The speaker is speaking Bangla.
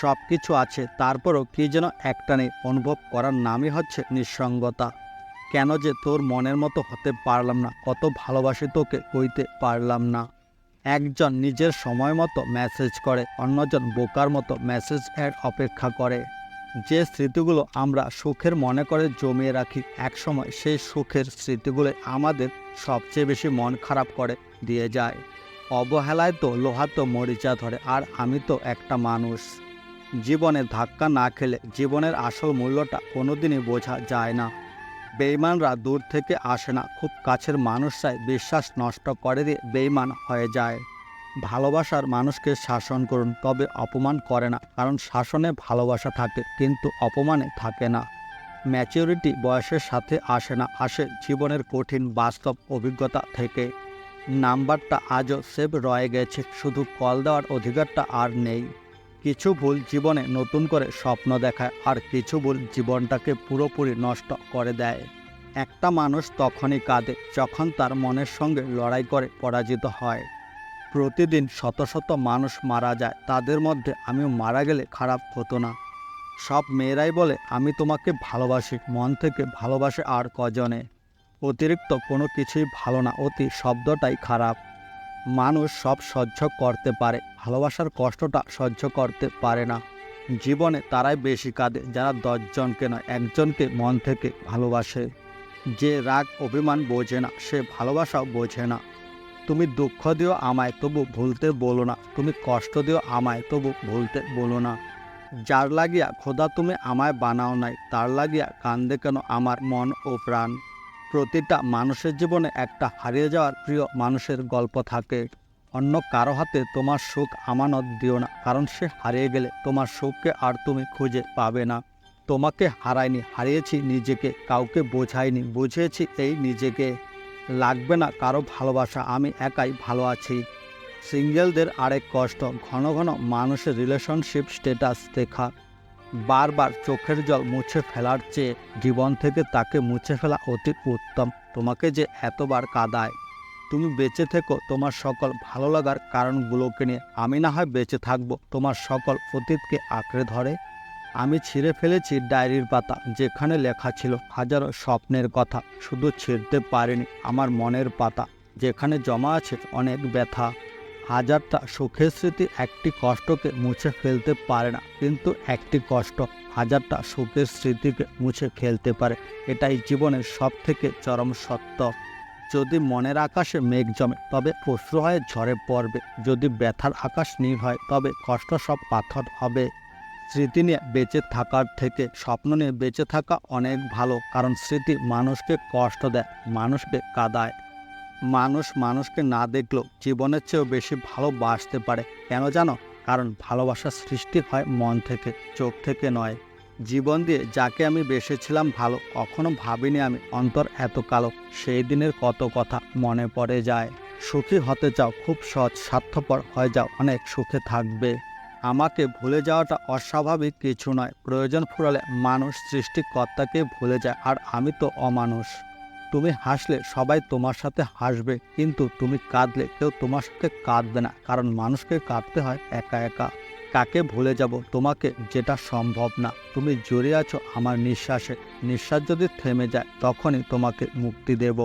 সব কিছু আছে, তারপরও কি যেন একটা নেই। অনুভব করার নামই হচ্ছে নিঃসঙ্গতা। কেন যে তোর মনের মতো হতে পারলাম না, কত ভালোবাসি তোকে কইতে পারলাম না। একজন নিজের সময় মতো মেসেজ করে, অন্যজন বোকার মতো মেসেজ এর অপেক্ষা করে। যে স্মৃতিগুলো আমরা সুখের মনে করে জমিয়ে রাখি, একসময় সেই সুখের স্মৃতিগুলো আমাদের সবচেয়ে বেশি মন খারাপ করে দিয়ে যায়। অবহেলায় তো লোহা তো মরিচা ধরে, আর আমি তো একটা মানুষ। জীবনে ধাক্কা না খেলে জীবনের আসল মূল্যটা কোনোদিনই বোঝা যায় না। বেইমানরা দূর থেকে আসে না, খুব কাছের মানুষরাই বিশ্বাস নষ্ট করে দিয়ে বেইমান হয়ে যায়। ভালোবাসার মানুষকে শাসন করুন, তবে অপমান করে না, কারণ শাসনে ভালোবাসা থাকে, কিন্তু অপমানে থাকে না। ম্যাচিউরিটি বয়সের সাথে আসে না, আসে জীবনের কঠিন বাস্তব অভিজ্ঞতা থেকে। নাম্বারটা আজও সেভ রয়ে গেছে, শুধু কল দেওয়ার অধিকারটা আর নেই। কিছু ভুল জীবনে নতুন করে স্বপ্ন দেখায় আর কিছু ভুল জীবনটাকে পুরোপুরি নষ্ট করে দেয়। একটা মানুষ তখনই কাঁদে যখন তার মনের সঙ্গে লড়াই করে পরাজিত হয়। প্রতিদিন শত শত মানুষ মারা যায়, তাদের মধ্যে আমিও মারা গেলে খারাপ হতো না। সব মেয়েরাই বলে, আমি তোমাকে ভালোবাসি, মন থেকে ভালোবাসে আর কজনে। অতিরিক্ত কোনো কিছুই ভালো না, অতি শব্দটাই খারাপ। মানুষ সব সহ্য করতে পারে। ভালোবাসার কষ্টটা সহ্য করতে পারে না। জীবনে তারাই বেশি কাঁদে, যারা দশজনকে নয়, একজনকে মন থেকে ভালোবাসে। যে রাগ, অভিমান বোঝে না, সে ভালোবাসাও বোঝে না। তুমি দুঃখ দিও আমায়, তবু ভুলতে বলো না। তুমি কষ্ট দিও আমায়, তবু ভুলতে বলো না। যার লাগিয়া খোদা তুমি আমায় বানাও নাই, তার লাগিয়া কান্দে কেন আমার মন ও প্রাণ? প্রতিটা মানুষের জীবনে একটা হারিয়ে যাওয়ার প্রিয় মানুষের গল্প থাকে। অন্য কারও হাতে তোমার সুখ আমানত দিও না, কারণ সে হারিয়ে গেলে তোমার সুখকে আর তুমি খুঁজে পাবে না। তোমাকে হারায়নি, হারিয়েছি নিজেকে, কাউকে বোঝাইনি, বুঝিয়েছি এই নিজেকে। লাগবে না কারও ভালোবাসা, আমি একাই ভালো আছি। সিঙ্গেলদের আরেক কষ্ট, ঘন ঘন মানুষের রিলেশনশিপ স্ট্যাটাস দেখা। বারবার চোখের জল মুছে ফেলার চেয়ে জীবন থেকে তাকে মুছে ফেলা অতি উত্তম। তোমাকে যে এতবার কাদায়, তুমি বেঁচে থেকো তোমার সকল ভালো লাগার কারণগুলোকে নিয়ে। আমি না হয় বেঁচে থাকব তোমার সকল অতীতকে আঁকড়ে ধরে। আমি ছিঁড়ে ফেলেছি ডায়েরির পাতা, যেখানে লেখা ছিল হাজারো স্বপ্নের কথা। শুধু ছিঁড়তে পারিনি, আমার মনের পাতা, যেখানে জমা আছে অনেক ব্যথা। হাজারটা সুখের স্মৃতি একটি কষ্টকে মুছে ফেলতে পারে না, কিন্তু একটি কষ্ট হাজারটা সুখের স্মৃতিকে মুছে ফেলতে পারে। এটাই জীবনের সব থেকে চরম সত্য। যদি মনের আকাশে মেঘ জমে, তবে অশ্রু হয়ে ঝরে পড়বে। যদি ব্যথার আকাশ নীল হয়, তবে কষ্ট সব পাথর হবে। স্মৃতি নিয়ে বেঁচে থাকার থেকে স্বপ্ন নিয়ে বেঁচে থাকা অনেক ভালো, কারণ স্মৃতি মানুষকে কষ্ট দেয়, মানুষকে কাদায়। মানুষ মানুষকে না দেখলেও জীবনের চেয়েও বেশি ভালোবাসতে পারে। কেন জানো? কারণ ভালোবাসার সৃষ্টি হয় মন থেকে, চোখ থেকে নয়। জীবন দিয়ে যাকে আমি বেসেছিলাম ভালো, কখনো ভাবিনি আমি অন্তর এত কালো। সেই দিনের কত কথা মনে পড়ে যায়। সুখী হতে চাও খুব সৎ স্বার্থপর হয়ে যাও, অনেক সুখে থাকবে। আমাকে ভুলে যাওয়াটা অস্বাভাবিক কিছু নয়। প্রয়োজন ফুরালে মানুষ সৃষ্টিকর্তাকে ভুলে যায়, আর আমি তো অমানুষ। তুমি হাসলে সবাই তোমার সাথে হাসবে, কিন্তু তুমি কাঁদলে কেউ তোমার সাথে কাঁদবে না, কারণ মানুষকে কাঁদতে হয় একা একা। কাকে ভুলে যাব? তোমাকে যেটা সম্ভব না। তুমি জড়িয়ে আছো আমার নিঃশ্বাসে। নিঃশ্বাস যদি থেমে যায়, তখনই তোমাকে মুক্তি দেব।